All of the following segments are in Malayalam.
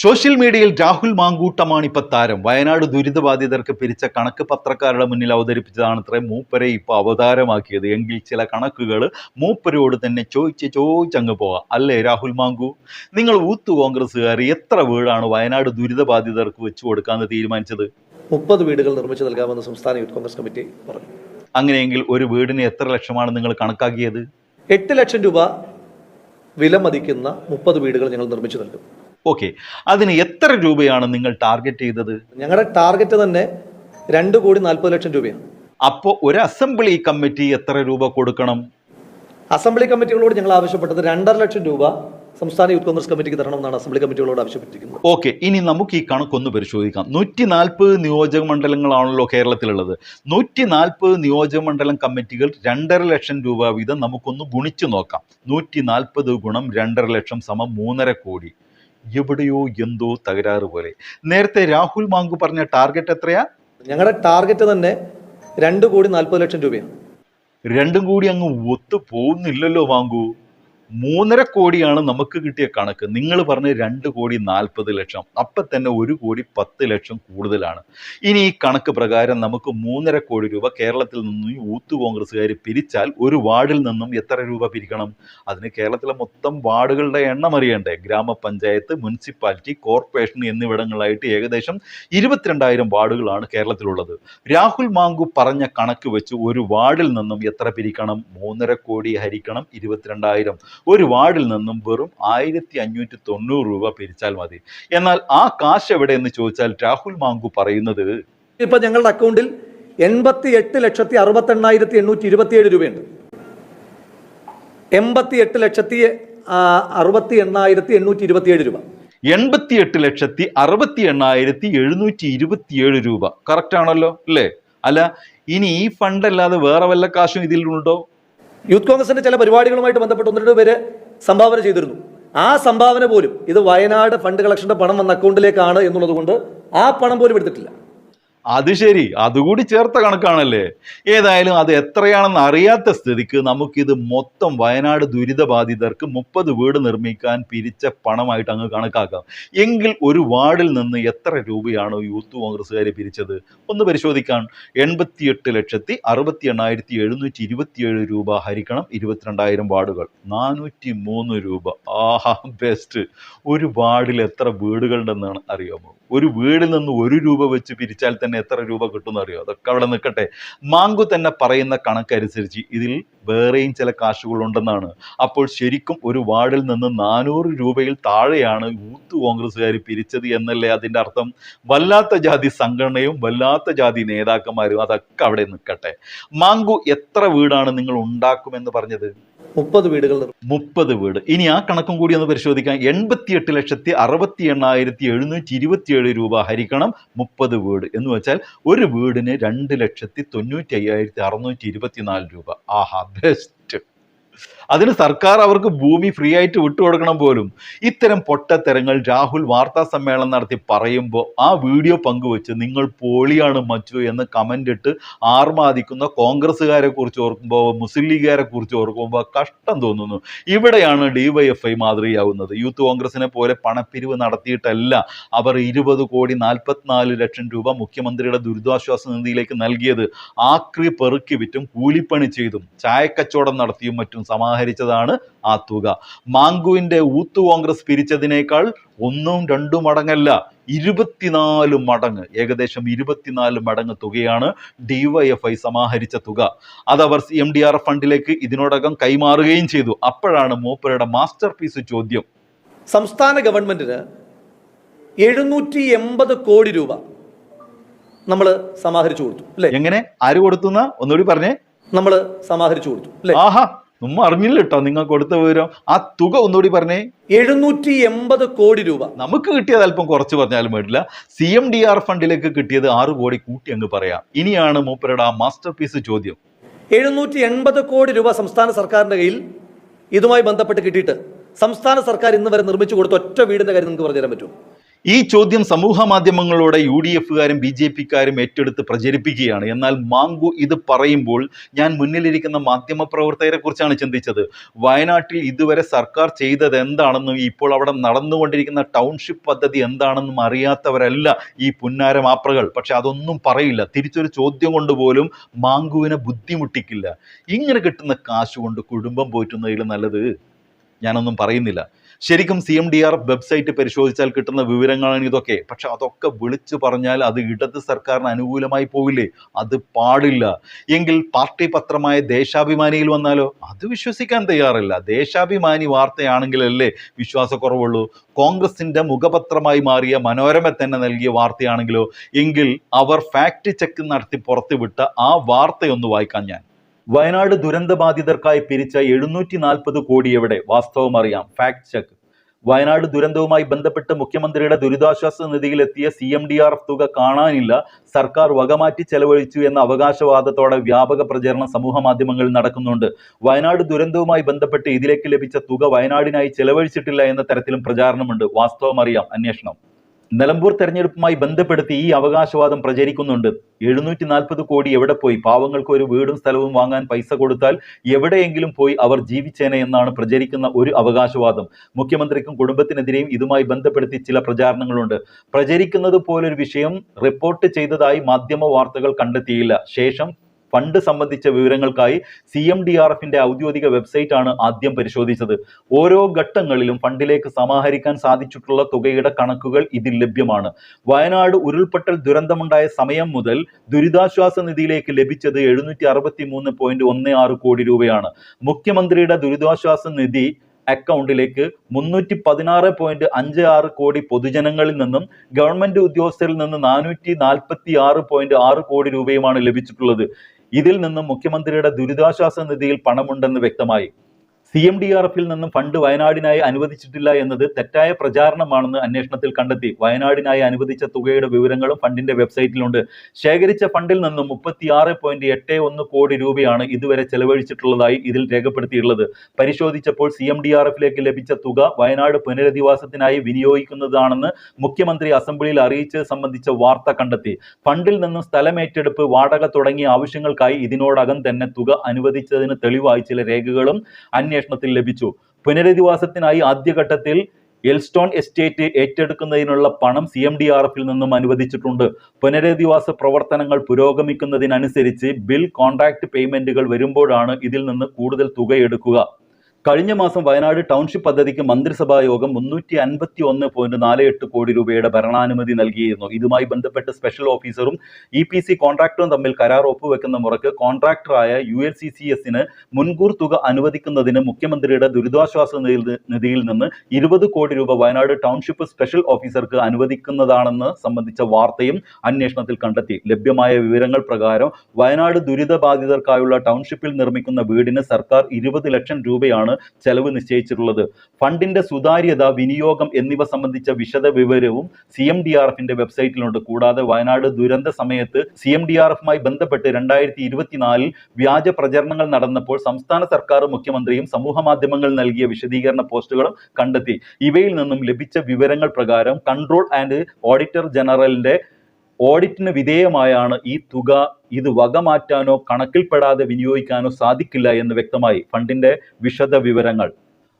സോഷ്യൽ മീഡിയയിൽ രാഹുൽ മാങ്കൂട്ടമാണ് ഇപ്പൊ താരം. വയനാട് ദുരിതബാധിതർക്ക് പിരിച്ച കണക്ക് പത്രക്കാരുടെ മുന്നിൽ അവതരിപ്പിച്ചതാണ് ഇത്ര മൂപ്പരെ ഇപ്പൊ അവതാരമാക്കിയത്. എങ്കിൽ ചില കണക്കുകൾ മൂപ്പരോട് തന്നെ ചോദിച്ച് ചോദിച്ചങ്ങ് പോവാം അല്ലേ രാഹുൽ മാങ്കു? നിങ്ങൾ ഊത്ത് കോൺഗ്രസ്സുകാർ എത്ര വീടാണ് വയനാട് ദുരിതബാധിതർക്ക് വെച്ചു കൊടുക്കാമെന്ന് തീരുമാനിച്ചത്? മുപ്പത് വീടുകൾ നിർമ്മിച്ചു നൽകാമെന്ന് സംസ്ഥാന യൂത്ത് കോൺഗ്രസ് കമ്മിറ്റി പറഞ്ഞു. അങ്ങനെയെങ്കിൽ ഒരു വീടിന് എത്ര ലക്ഷമാണ് നിങ്ങൾ കണക്കാക്കിയത്? എട്ട് ലക്ഷം രൂപ വില മതിക്കുന്ന മുപ്പത് വീടുകൾ ഞങ്ങൾ നിർമ്മിച്ചു നൽകും. ഓക്കെ അതിന് എത്ര രൂപയാണ് നിങ്ങൾ ടാർഗറ്റ് ചെയ്തത്? ഞങ്ങളുടെ ടാർഗറ്റ് തന്നെ രണ്ട് കോടി നാൽപ്പത് ലക്ഷം രൂപയാണ്. അപ്പോൾ ഒരു അസംബ്ലി കമ്മിറ്റി എത്ര രൂപ കൊടുക്കണം? അസംബ്ലി കമ്മിറ്റികളോട് ഞങ്ങൾ ആവശ്യപ്പെട്ടത് രണ്ടര ലക്ഷം രൂപ സംസ്ഥാന യൂത്ത് കോൺഗ്രസ് കമ്മിറ്റിക്ക് തരണം എന്നാണ് അസംബ്ലി കമ്മിറ്റികളോട് ആവശ്യപ്പെട്ടിരിക്കുന്നത്. ഓക്കെ ഇനി നമുക്ക് ഈ കണക്കൊന്ന് പരിശോധിക്കാം. നൂറ്റി നാൽപ്പത് നിയോജക മണ്ഡലങ്ങളാണല്ലോ കേരളത്തിലുള്ളത്. നൂറ്റി നാൽപ്പത് നിയോജക മണ്ഡലം കമ്മിറ്റികൾ രണ്ടര ലക്ഷം രൂപ വീതം നമുക്കൊന്ന് ഗുണിച്ചു നോക്കാം. നൂറ്റി നാൽപ്പത് ഗുണം രണ്ടര ലക്ഷം സമം മൂന്നര കോടി. എവിടെയോ എന്തോ തകരാറ് പോലെ. നേരത്തെ രാഹുൽ മാങ്കു പറഞ്ഞ ടാർഗറ്റ് എത്രയാ? ഞങ്ങളുടെ ടാർഗറ്റ് തന്നെ രണ്ട് കോടി നാൽപ്പത് ലക്ഷം രൂപയാണ്. രണ്ടും കൂടി അങ്ങ് ഒത്തു പോകുന്നില്ലല്ലോ മാങ്കു. മൂന്നര കോടിയാണ് നമുക്ക് കിട്ടിയ കണക്ക്. നിങ്ങൾ പറഞ്ഞ് രണ്ട് കോടി നാൽപ്പത് ലക്ഷം. അപ്പം തന്നെ ഒരു കോടി പത്ത് ലക്ഷം കൂടുതലാണ്. ഇനി ഈ കണക്ക് പ്രകാരം നമുക്ക് മൂന്നര കോടി രൂപ കേരളത്തിൽ നിന്നും ഈ യൂത്ത് കോൺഗ്രസ്സുകാർ പിരിച്ചാൽ ഒരു വാർഡിൽ നിന്നും എത്ര രൂപ പിരിക്കണം? അതിന് കേരളത്തിലെ മൊത്തം വാർഡുകളുടെ എണ്ണം അറിയണ്ടേ? ഗ്രാമപഞ്ചായത്ത് മുനിസിപ്പാലിറ്റി കോർപ്പറേഷൻ എന്നിവിടങ്ങളായിട്ട് ഏകദേശം ഇരുപത്തിരണ്ടായിരം വാർഡുകളാണ് കേരളത്തിലുള്ളത്. രാഹുൽ മാങ്കു പറഞ്ഞ കണക്ക് വെച്ച് ഒരു വാർഡിൽ നിന്നും എത്ര പിരിക്കണം? മൂന്നര കോടി ഹരിക്കണം ഇരുപത്തിരണ്ടായിരം. ഒരു വാർഡിൽ നിന്നും വെറും ആയിരത്തി അഞ്ഞൂറ്റി തൊണ്ണൂറ് രൂപ പിരിച്ചാൽ മതി. എന്നാൽ ആ കാശ് എവിടെ എന്ന് ചോദിച്ചാൽ രാഹുൽ മാങ്കു പറയുന്നത് ഇപ്പൊ ഞങ്ങളുടെ അക്കൗണ്ടിൽ എൺപത്തി എട്ട് ലക്ഷത്തി അറുപത്തി എണ്ണായിരത്തി എണ്ണൂറ്റി ഇരുപത്തിയേഴ് രൂപയുണ്ട്. എൺപത്തി എട്ട് ലക്ഷത്തി അറുപത്തി എണ്ണായിരത്തി എണ്ണൂറ്റി ഇരുപത്തിയേഴ് രൂപ. എൺപത്തിയെട്ട് ലക്ഷത്തി അറുപത്തി എണ്ണായിരത്തി എഴുന്നൂറ്റി ഇരുപത്തിയേഴ് രൂപ. കറക്റ്റ് ആണല്ലോ അല്ലേ? അല്ല ഇനി ഈ ഫണ്ട് അല്ലാതെ വേറെ വല്ല കാശും ഇതിലുണ്ടോ? യൂത്ത് കോൺഗ്രസിന്റെ ചില പരിപാടികളുമായിട്ട് ബന്ധപ്പെട്ട് ഒന്ന് രണ്ട് പേര് സംഭാവന ചെയ്തിരുന്നു. ആ സംഭാവന പോലും ഇത് വയനാട് ഫണ്ട് കളക്ഷന്റെ പണം വന്ന അക്കൗണ്ടിലേക്കാണ് എന്നുള്ളത് കൊണ്ട് ആ പണം പോലും എടുത്തിട്ടില്ല. അത് ശരി. അതുകൂടി ചേർത്ത കണക്കാണല്ലേ? ഏതായാലും അത് എത്രയാണെന്ന് അറിയാത്ത സ്ഥിതിക്ക് നമുക്കിത് മൊത്തം വയനാട് ദുരിതബാധിതർക്ക് മുപ്പത് വീട് നിർമ്മിക്കാൻ പിരിച്ച പണമായിട്ട് അങ്ങ് കണക്കാക്കാം. എങ്കിൽ ഒരു വാർഡിൽ നിന്ന് എത്ര രൂപയാണ് യൂത്ത് കോൺഗ്രസ്സുകാർ പിരിച്ചത്? ഒന്ന് പരിശോധിക്കാൻ. എൺപത്തിയെട്ട് ലക്ഷത്തി അറുപത്തി എണ്ണായിരത്തി എഴുന്നൂറ്റി ഇരുപത്തിയേഴ് രൂപ ഹരിക്കണം ഇരുപത്തിരണ്ടായിരം വാർഡുകൾ. നാനൂറ്റി മൂന്ന് രൂപ. ആഹാ ബെസ്റ്റ് ഒരു വാർഡിൽ എത്ര വീടുകളുണ്ടെന്നാണ് അറിയാമോ? ഒരു വീടിൽ നിന്ന് ഒരു രൂപ വെച്ച് പിരിച്ചാൽ തന്നെ എത്ര രൂപ കിട്ടുമെന്ന് അറിയോ? അതൊക്കെ അവിടെ നിൽക്കട്ടെ. മാങ്കു തന്നെ പറയുന്ന കണക്കനുസരിച്ച് ഇതിൽ വേറെയും ചില കാശുകൾ ഉണ്ടെന്നാണ് അപ്പോൾ ശരിക്കും ഒരു വാർഡിൽ നിന്ന് നാനൂറ് രൂപയിൽ താഴെയാണ് യൂത്ത് കോൺഗ്രസ്സുകാർ പിരിച്ചത് എന്നല്ലേ അതിന്റെ അർത്ഥം? വല്ലാത്ത ജാതി സംഘടനയും വല്ലാത്ത ജാതി നേതാക്കന്മാരും അതൊക്കെ അവിടെ നിൽക്കട്ടെ. മാങ്കു എത്ര വീടാണ് നിങ്ങൾ ഉണ്ടാക്കുമെന്ന് പറഞ്ഞത്? മുപ്പത് വീടുകൾ. മുപ്പത് വീട്. ഇനി ആ കണക്കും കൂടി ഒന്ന് പരിശോധിക്കാം. എൺപത്തിയെട്ട് ലക്ഷത്തി അറുപത്തി എണ്ണായിരത്തി എഴുന്നൂറ്റി ഇരുപത്തിയേഴ് രൂപ ഹരിക്കണം മുപ്പത് വീട്. എന്ന് വെച്ചാൽ ഒരു വീടിന് രണ്ട് ലക്ഷത്തി തൊണ്ണൂറ്റി അയ്യായിരത്തി അറുന്നൂറ്റി ഇരുപത്തിനാല് രൂപ. ആഹാ ബെസ്റ്റ് അതിന് സർക്കാർ അവർക്ക് ഭൂമി ഫ്രീ ആയിട്ട് വിട്ടുകൊടുക്കണം പോലും. ഇത്തരം പൊട്ടത്തരങ്ങൾ രാഹുൽ വാർത്താ സമ്മേളനം നടത്തി പറയുമ്പോൾ ആ വീഡിയോ പങ്കുവെച്ച് നിങ്ങൾ പോളിയാണ് മച്ചു എന്ന് കമന്റ് ഇട്ട് ആർമാദിക്കുന്ന കോൺഗ്രസ്സുകാരെ കുറിച്ച് ഓർക്കുമ്പോൾ മുസ്ലിം ലീഗുകാരെ കുറിച്ച് ഓർക്കുമ്പോൾ കഷ്ടം തോന്നുന്നു. ഇവിടെയാണ് ഡിവൈഎഫ്ഐ മാതൃകയാവുന്നത്. യൂത്ത് കോൺഗ്രസിനെ പോലെ പണപ്പിരിവ് നടത്തിയിട്ടല്ല. അവർ ഇരുപത് കോടി നാൽപ്പത്തിനാല് ലക്ഷം രൂപ മുഖ്യമന്ത്രിയുടെ ദുരിതാശ്വാസ നിധിയിലേക്ക് നൽകിയത്. ആക്രി പെറുക്കി വിറ്റും കൂലിപ്പണി ചെയ്തും ചായക്കച്ചവടം നടത്തിയും മറ്റും സമാഹരിച്ചതാണ് ആ തുക. മാങ്കുവിന്റെ ഊത്ത് കോൺഗ്രസ് പിരിച്ചതിനേക്കാൾ ഒന്നും രണ്ടും മടങ്ങല്ല ഇരുപത്തിനാല് മടങ്ങ് ഏകദേശം ഇരുപത്തിനാല് മടങ്ങ് തുകയാണ് ഡിവൈഎഫ്ഐ സമാഹരിച്ച തുക. അത് അവർ എം ഡി ആർ ഫണ്ടിലേക്ക് ഇതിനോടകം കൈമാറുകയും ചെയ്തു. അപ്പോഴാണ് മൂപ്പരുടെ മാസ്റ്റർ പീസ് ചോദ്യം. സംസ്ഥാന ഗവൺമെന്റിന് എഴുന്നൂറ്റി എൺപത് കോടി രൂപ നമ്മൾ സമാഹരിച്ചു കൊടുത്തു അല്ലെ? എങ്ങനെ? ആര് കൊടുത്തുന്ന? ഒന്നുകൂടി പറഞ്ഞേ. നമ്മൾ സമാഹരിച്ചു കൊടുത്തു അല്ലെ? ആഹാ. ഉമ്മ അറിഞ്ഞില്ല കേട്ടോ നിങ്ങൾ കൊടുത്ത വിവരം. ആ തുക ഒന്നുകൂടി പറഞ്ഞേ. എഴുന്നൂറ്റി എൺപത് കോടി രൂപ. നമുക്ക് കിട്ടിയത് അല്പം കുറച്ച് പറഞ്ഞാലും വേണ്ടില്ല. സി എം ഡി ആർ ഫണ്ടിലേക്ക് കിട്ടിയത് ആറ് കോടി കൂട്ടി അങ്ങ് പറയാം. ഇനിയാണ് മൂപ്പരുടെ ആ മാസ്റ്റർ പീസ് ചോദ്യം. എഴുന്നൂറ്റി എൺപത് കോടി രൂപ സംസ്ഥാന സർക്കാരിന്റെ കയ്യിൽ ഇതുമായി ബന്ധപ്പെട്ട് കിട്ടിയിട്ട് സംസ്ഥാന സർക്കാർ ഇന്ന് വരെ നിർമ്മിച്ചു കൊടുത്ത ഒറ്റ വീടിന്റെ കാര്യം നിങ്ങൾക്ക് പറഞ്ഞു തരാൻ പറ്റുമോ? ഈ ചോദ്യം സമൂഹ മാധ്യമങ്ങളിലൂടെ യു ഡി എഫുകാരും ബി ജെ പിക്കാരും ഏറ്റെടുത്ത് പ്രചരിപ്പിക്കുകയാണ്. എന്നാൽ മാങ്കു ഇത് പറയുമ്പോൾ ഞാൻ മുന്നിലിരിക്കുന്ന മാധ്യമ പ്രവർത്തകരെ കുറിച്ചാണ് ചിന്തിച്ചത്. വയനാട്ടിൽ ഇതുവരെ സർക്കാർ ചെയ്തത് എന്താണെന്നും ഇപ്പോൾ അവിടെ നടന്നുകൊണ്ടിരിക്കുന്ന ടൗൺഷിപ്പ് പദ്ധതി എന്താണെന്നും അറിയാത്തവരല്ല ഈ പുന്നാര മാപ്രകൾ പക്ഷെ അതൊന്നും പറയില്ല. തിരിച്ചൊരു ചോദ്യം കൊണ്ട് പോലും മാങ്കുവിനെ ബുദ്ധിമുട്ടിക്കില്ല. ഇങ്ങനെ കിട്ടുന്ന കാശുകൊണ്ട് കുടുംബം പോറ്റുന്നതിൽ നല്ലത് ഞാനൊന്നും പറയുന്നില്ല. ശരിക്കും C M D R website പരിശോധിച്ചാൽ കിട്ടുന്ന വിവരങ്ങളാണ് ഇതൊക്കെ. പക്ഷെ അതൊക്കെ വിളിച്ചു പറഞ്ഞാൽ അത് ഇടത് സർക്കാരിന് അനുകൂലമായി പോവില്ലേ? അത് പാടില്ല. എങ്കിൽ പാർട്ടി പത്രമായ ദേശാഭിമാനിയിൽ വന്നാലോ? അത് വിശ്വസിക്കാൻ തയ്യാറില്ല. ദേശാഭിമാനി വാർത്തയാണെങ്കിലല്ലേ വിശ്വാസക്കുറവുള്ളൂ. കോൺഗ്രസിന്റെ മുഖപത്രമായി മാറിയ മനോരമ തന്നെ നൽകിയ വാർത്തയാണെങ്കിലോ? എങ്കിൽ അവർ ഫാക്ട് ചെക്ക് നടത്തി പുറത്തുവിട്ട ആ വാർത്തയൊന്ന് വായിക്കാൻ ഞാൻ. വയനാട് ദുരന്ത ബാധിതർക്കായി പിരിച്ച എഴുന്നൂറ്റി നാൽപ്പത് കോടി എവിടെ? വാസ്തവം അറിയാം. ഫാക്ട് ചെക്ക് വയനാട് ദുരന്തവുമായി ബന്ധപ്പെട്ട് മുഖ്യമന്ത്രിയുടെ ദുരിതാശ്വാസ നിധിയിലെത്തിയ C M D R F തുക കാണാനില്ല. സർക്കാർ വകമാറ്റി ചെലവഴിച്ചു എന്ന അവകാശവാദത്തോടെ വ്യാപക പ്രചരണം സമൂഹ മാധ്യമങ്ങളിൽ നടക്കുന്നുണ്ട്. വയനാട് ദുരന്തവുമായി ബന്ധപ്പെട്ട് ഇതിലേക്ക് ലഭിച്ച തുക വയനാടിനായി ചെലവഴിച്ചിട്ടില്ല എന്ന തരത്തിലും പ്രചാരണമുണ്ട്. വാസ്തവം അറിയാം. അന്വേഷണം. നിലമ്പൂർ തെരഞ്ഞെടുപ്പുമായി ബന്ധപ്പെടുത്തി ഈ അവകാശവാദം പ്രചരിക്കുന്നുണ്ട്. എഴുന്നൂറ്റി നാൽപ്പത് കോടി എവിടെ പോയി? പാവങ്ങൾക്ക് ഒരു വീടും സ്ഥലവും വാങ്ങാൻ പൈസ കൊടുത്താൽ എവിടെയെങ്കിലും പോയി അവർ ജീവിച്ചേനെ എന്നാണ് പ്രചരിക്കുന്ന ഒരു അവകാശവാദം. മുഖ്യമന്ത്രിക്കും കുടുംബത്തിനെതിരെയും ഇതുമായി ബന്ധപ്പെടുത്തി ചില പ്രചാരണങ്ങളുണ്ട്. പ്രചരിക്കുന്നത് പോലൊരു വിഷയം റിപ്പോർട്ട് ചെയ്തതായി മാധ്യമ വാർത്തകൾ കണ്ടെത്തിയില്ല. ശേഷം ഫണ്ട് സംബന്ധിച്ച വിവരങ്ങൾക്കായി സി എം ഡി ആർ എഫിന്റെ ഔദ്യോഗിക വെബ്സൈറ്റ് ആണ് ആദ്യം പരിശോധിച്ചത്. ഓരോ ഘട്ടങ്ങളിലും ഫണ്ടിലേക്ക് സമാഹരിക്കാൻ സാധിച്ചിട്ടുള്ള തുകയുടെ കണക്കുകൾ ഇതിൽ ലഭ്യമാണ്. വയനാട് ഉരുൾപൊട്ടൽ ദുരന്തമുണ്ടായ സമയം മുതൽ ദുരിതാശ്വാസ നിധിയിലേക്ക് ലഭിച്ചത് എഴുന്നൂറ്റി അറുപത്തി മൂന്ന് പോയിന്റ് ഒന്ന് ആറ് കോടി രൂപയാണ്. മുഖ്യമന്ത്രിയുടെ ദുരിതാശ്വാസ നിധി അക്കൗണ്ടിലേക്ക് മുന്നൂറ്റി പതിനാറ് പോയിന്റ് അഞ്ച് ആറ് കോടി പൊതുജനങ്ങളിൽ നിന്നും ഗവൺമെന്റ് ഉദ്യോഗസ്ഥരിൽ നിന്ന് നാനൂറ്റി നാൽപ്പത്തി ആറ് പോയിന്റ് ആറ് കോടി രൂപയുമാണ് ലഭിച്ചിട്ടുള്ളത്. ഇതിൽ നിന്നും മുഖ്യമന്ത്രിയുടെ ദുരിതാശ്വാസ നിധിയിൽ പണമുണ്ടെന്ന് വ്യക്തമായി. സി എം ഡി ആർ എഫിൽ നിന്നും ഫണ്ട് വയനാടിനായി അനുവദിച്ചിട്ടില്ല എന്നത് തെറ്റായ പ്രചാരണമാണെന്ന് അന്വേഷണത്തിൽ കണ്ടെത്തി. വയനാടിനായി അനുവദിച്ച തുകയുടെ വിവരങ്ങളും ഫണ്ടിന്റെ വെബ്സൈറ്റിലുണ്ട്. ശേഖരിച്ച ഫണ്ടിൽ നിന്നും മുപ്പത്തിയാറ് പോയിന്റ് എട്ട് ഒന്ന് കോടി രൂപയാണ് ഇതുവരെ ചെലവഴിച്ചിട്ടുള്ളതായി ഇതിൽ രേഖപ്പെടുത്തിയിട്ടുള്ളത്. പരിശോധിച്ചപ്പോൾ സി എം ഡി ആർ എഫിലേക്ക് ലഭിച്ച തുക വയനാട് പുനരധിവാസത്തിനായി വിനിയോഗിക്കുന്നതാണെന്ന് മുഖ്യമന്ത്രി അസംബ്ലിയിൽ അറിയിച്ചത് സംബന്ധിച്ച വാർത്ത കണ്ടെത്തി. ഫണ്ടിൽ നിന്നും സ്ഥലമേറ്റെടുപ്പ് വാടക തുടങ്ങിയ ആവശ്യങ്ങൾക്കായി ഇതിനോടകം തന്നെ തുക അനുവദിച്ചതിന് തെളിവായി ചില രേഖകളും അന്വേഷണത്തിൽ ലഭിച്ചു. പുനരധിവാസത്തിനായി ആദ്യഘട്ടത്തിൽ എൽസ്റ്റോൺ എസ്റ്റേറ്റ് ഏറ്റെടുക്കുന്നതിനുള്ള പണം സി എം ഡി ആർ എഫിൽ നിന്നും അനുവദിച്ചിട്ടുണ്ട്. പുനരധിവാസ പ്രവർത്തനങ്ങൾ പുരോഗമിക്കുന്നതിനനുസരിച്ച് ബിൽ കോൺട്രാക്ട് പേയ്മെന്റുകൾ വരുമ്പോഴാണ് ഇതിൽ നിന്ന് കൂടുതൽ തുക എടുക്കുക കഴിഞ്ഞ മാസം വയനാട് ടൗൺഷിപ്പ് പദ്ധതിക്ക് മന്ത്രിസഭാ യോഗം മുന്നൂറ്റി അൻപത്തി ഒന്ന് പോയിന്റ് നാല് എട്ട് കോടി രൂപയുടെ ഭരണാനുമതി നൽകിയിരുന്നു. ഇതുമായി ബന്ധപ്പെട്ട് സ്പെഷ്യൽ ഓഫീസറും ഇ പി സി കോൺട്രാക്ടറും തമ്മിൽ കരാർ ഒപ്പുവെക്കുന്ന മുറക്ക് കോൺട്രാക്ടറായ യു എൽ സി സി എസിന് മുൻകൂർ തുക അനുവദിക്കുന്നതിന് മുഖ്യമന്ത്രിയുടെ ദുരിതാശ്വാസ നിധിയിൽ നിന്ന് ഇരുപത് കോടി രൂപ വയനാട് ടൗൺഷിപ്പ് സ്പെഷ്യൽ ഓഫീസർക്ക് അനുവദിക്കുന്നതാണെന്ന് സംബന്ധിച്ച വാർത്തയും അന്വേഷണത്തിൽ കണ്ടെത്തി. ലഭ്യമായ വിവരങ്ങൾ പ്രകാരം വയനാട് ദുരിതബാധിതർക്കായുള്ള ടൗൺഷിപ്പിൽ നിർമ്മിക്കുന്ന വീടിന് സർക്കാർ ഇരുപത് ലക്ഷം രൂപയാണ് ചെലവ് നിശ്ചയിച്ചിട്ടുള്ളത്. ഫണ്ടിന്റെ സുതാര്യത വിനിയോഗം എന്നിവ സംബന്ധിച്ച വിശദ വിവരവും സി എം ഡി ആർ എഫിന്റെ വെബ്സൈറ്റിലുണ്ട്. കൂടാതെ വയനാട് ദുരന്ത സമയത്ത് സി എം ഡി ആർ എഫുമായി ബന്ധപ്പെട്ട് രണ്ടായിരത്തി ഇരുപത്തിനാലിൽ വ്യാജ പ്രചരണങ്ങൾ നടന്നപ്പോൾ സംസ്ഥാന സർക്കാർ മുഖ്യമന്ത്രിയും സമൂഹ മാധ്യമങ്ങൾ നൽകിയ വിശദീകരണ പോസ്റ്റുകളും കണ്ടെത്തി. ഇവയിൽ നിന്നും ലഭിച്ച വിവരങ്ങൾ പ്രകാരം കൺട്രോൾ ആൻഡ് ഓഡിറ്റർ ജനറലിന്റെ ഓഡിറ്റിന് വിധേയമായാണ് ഈ തുക ഇത് വകമാറ്റാനോ കണക്കിൽപ്പെടാതെ വിനിയോഗിക്കാനോ സാധിക്കില്ല എന്ന് വ്യക്തമായി ഫണ്ടിന്റെ വിശദ വിവരങ്ങൾ.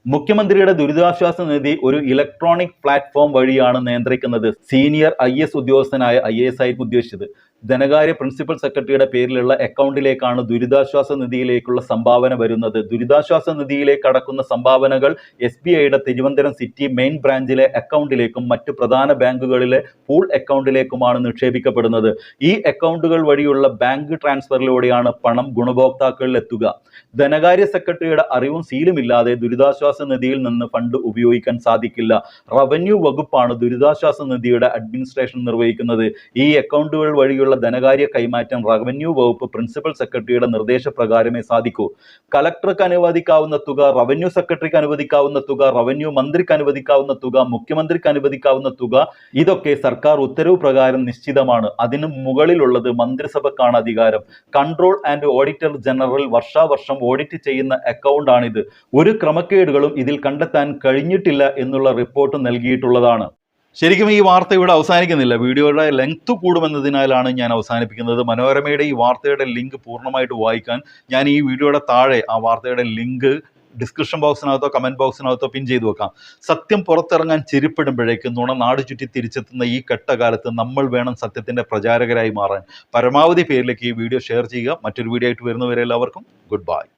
മുഖ്യമന്ത്രിയുടെ ദുരിതാശ്വാസ നിധി ഒരു ഇലക്ട്രോണിക് പ്ലാറ്റ്ഫോം വഴിയാണ് നിയന്ത്രിക്കുന്നത്. സീനിയർ ഐ എസ് ഉദ്യോഗസ്ഥനായ ഐ എസ് ആയിരിക്കും ഉദ്ദേശിച്ചത്. ധനകാര്യ പ്രിൻസിപ്പൽ സെക്രട്ടറിയുടെ പേരിലുള്ള അക്കൗണ്ടിലേക്കാണ് ദുരിതാശ്വാസ നിധിയിലേക്കുള്ള സംഭാവന വരുന്നത്. ദുരിതാശ്വാസ നിധിയിലേക്ക് അടക്കുന്ന സംഭാവനകൾ എസ് ബി ഐയുടെ തിരുവനന്തപുരം സിറ്റി മെയിൻ ബ്രാഞ്ചിലെ അക്കൗണ്ടിലേക്കും മറ്റു പ്രധാന ബാങ്കുകളിലെ പൂൾ അക്കൗണ്ടിലേക്കുമാണ് നിക്ഷേപിക്കപ്പെടുന്നത്. ഈ അക്കൗണ്ടുകൾ വഴിയുള്ള ബാങ്ക് ട്രാൻസ്ഫറിലൂടെയാണ് പണം ഗുണഭോക്താക്കളിൽ എത്തുക. ധനകാര്യ സെക്രട്ടറിയുടെ അറിവും സീലും ഇല്ലാതെ ദുരിതാശ്വാസ നിധിയിൽ നിന്ന് ഫണ്ട് ഉപയോഗിക്കാൻ സാധിക്കില്ല. റവന്യൂ വകുപ്പാണ് ദുരിതാശ്വാസ നിധിയുടെ അഡ്മിനിസ്ട്രേഷൻ നിർവഹിക്കുന്നത്. ഈ അക്കൗണ്ടുകൾ വഴിയുള്ള ധനകാര്യ കൈമാറ്റം റവന്യൂ വകുപ്പ് പ്രിൻസിപ്പൽ സെക്രട്ടറിയുടെ നിർദ്ദേശപ്രകാരമേ സാധിക്കൂ. കലക്ടർക്ക് അനുവദിക്കാവുന്ന തുക റവന്യൂ സെക്രട്ടറിക്ക് അനുവദിക്കാവുന്ന തുക റവന്യൂ മന്ത്രിക്ക് അനുവദിക്കാവുന്ന തുക മുഖ്യമന്ത്രിക്ക് അനുവദിക്കാവുന്ന തുക ഇതൊക്കെ സർക്കാർ ഉത്തരവ് പ്രകാരം നിശ്ചിതമാണ്. അതിനു മുകളിലുള്ളത് മന്ത്രിസഭക്കാണ് അധികാരം. കൺട്രോൾ ആൻഡ് ഓഡിറ്റർ ജനറൽ വർഷാവർഷം ഓഡിറ്റ് ചെയ്യുന്ന അക്കൗണ്ടാണിത് ഒരു ക്രമക്കേടുകളും ഇതിൽ കണ്ടെത്താൻ കഴിഞ്ഞിട്ടില്ല എന്നുള്ള റിപ്പോർട്ട് നൽകിയിട്ടുള്ളതാണ്. ശരിക്കും ഈ വാർത്ത ഇവിടെ അവസാനിക്കുന്നില്ല. വീഡിയോയുടെ ലെങ്ത് കൂടുമെന്നതിനാലാണ് ഞാൻ അവസാനിപ്പിക്കുന്നത്. മനോരമയുടെ ഈ വാർത്തയുടെ ലിങ്ക് പൂർണമായിട്ട് വായിക്കാൻ ഞാൻ ഈ വീഡിയോയുടെ താഴെ ആ വാർത്തയുടെ ലിങ്ക് ഡിസ്ക്രിപ്ഷൻ ബോക്സിനകത്തോ കമന്റ് ബോക്സിനകത്തോ പിൻ ചെയ്തു വെക്കാം. സത്യം പുറത്തിറങ്ങാൻ ചെരുപ്പിടുമ്പോഴേക്കും നുണ നാട് ചുറ്റി തിരിച്ചെത്തുന്ന ഈ കെട്ടകാലത്ത് നമ്മൾ വേണം സത്യത്തിന്റെ പ്രചാരകരായി മാറാൻ. പരമാവധി പേരിലേക്ക് ഈ വീഡിയോ ഷെയർ ചെയ്യുക. മറ്റൊരു വീഡിയോ ആയിട്ട് വരുന്നവരെ എല്ലാവർക്കും ഗുഡ് ബൈ